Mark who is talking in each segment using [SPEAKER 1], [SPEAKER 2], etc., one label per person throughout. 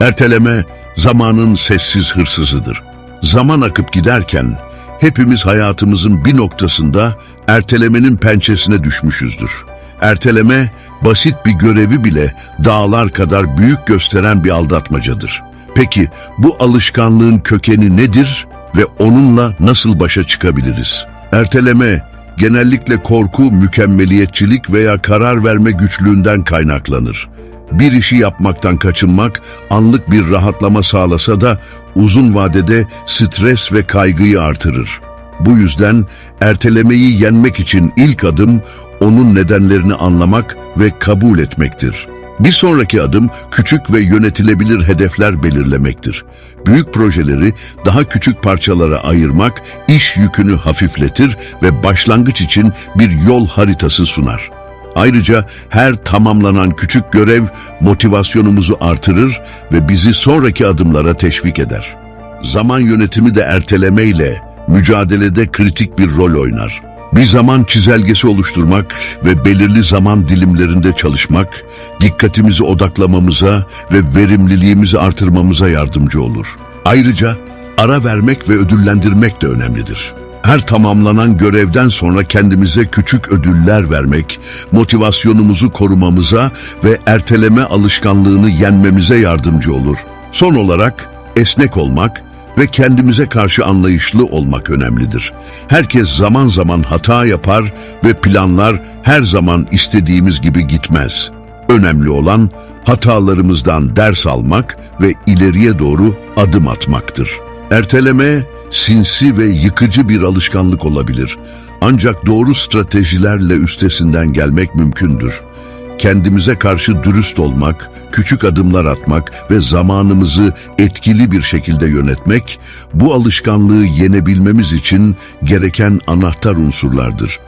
[SPEAKER 1] Erteleme zamanın sessiz hırsızıdır. Zaman akıp giderken hepimiz hayatımızın bir noktasında ertelemenin pençesine düşmüşüzdür. Erteleme basit bir görevi bile dağlar kadar büyük gösteren bir aldatmacadır. Peki bu alışkanlığın kökeni nedir ve onunla nasıl başa çıkabiliriz? Erteleme genellikle korku, mükemmeliyetçilik veya karar verme güçlüğünden kaynaklanır. Bir işi yapmaktan kaçınmak anlık bir rahatlama sağlasa da uzun vadede stres ve kaygıyı artırır. Bu yüzden ertelemeyi yenmek için ilk adım onun nedenlerini anlamak ve kabul etmektir. Bir sonraki adım küçük ve yönetilebilir hedefler belirlemektir. Büyük projeleri daha küçük parçalara ayırmak iş yükünü hafifletir ve başlangıç için bir yol haritası sunar. Ayrıca her tamamlanan küçük görev motivasyonumuzu artırır ve bizi sonraki adımlara teşvik eder. Zaman yönetimi de ertelemeyle mücadelede kritik bir rol oynar. Bir zaman çizelgesi oluşturmak ve belirli zaman dilimlerinde çalışmak, dikkatimizi odaklamamıza ve verimliliğimizi artırmamıza yardımcı olur. Ayrıca ara vermek ve ödüllendirmek de önemlidir. Her tamamlanan görevden sonra kendimize küçük ödüller vermek, motivasyonumuzu korumamıza ve erteleme alışkanlığını yenmemize yardımcı olur. Son olarak esnek olmak ve kendimize karşı anlayışlı olmak önemlidir. Herkes zaman zaman hata yapar ve planlar her zaman istediğimiz gibi gitmez. Önemli olan hatalarımızdan ders almak ve ileriye doğru adım atmaktır. Erteleme sinsi ve yıkıcı bir alışkanlık olabilir. Ancak doğru stratejilerle üstesinden gelmek mümkündür. Kendimize karşı dürüst olmak, küçük adımlar atmak ve zamanımızı etkili bir şekilde yönetmek, bu alışkanlığı yenebilmemiz için gereken anahtar unsurlardır.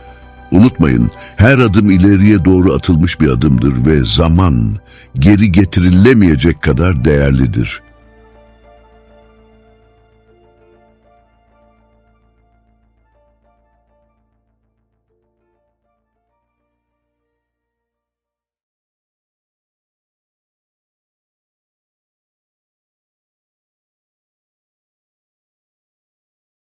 [SPEAKER 1] Unutmayın, her adım ileriye doğru atılmış bir adımdır ve zaman geri getirilemeyecek kadar değerlidir.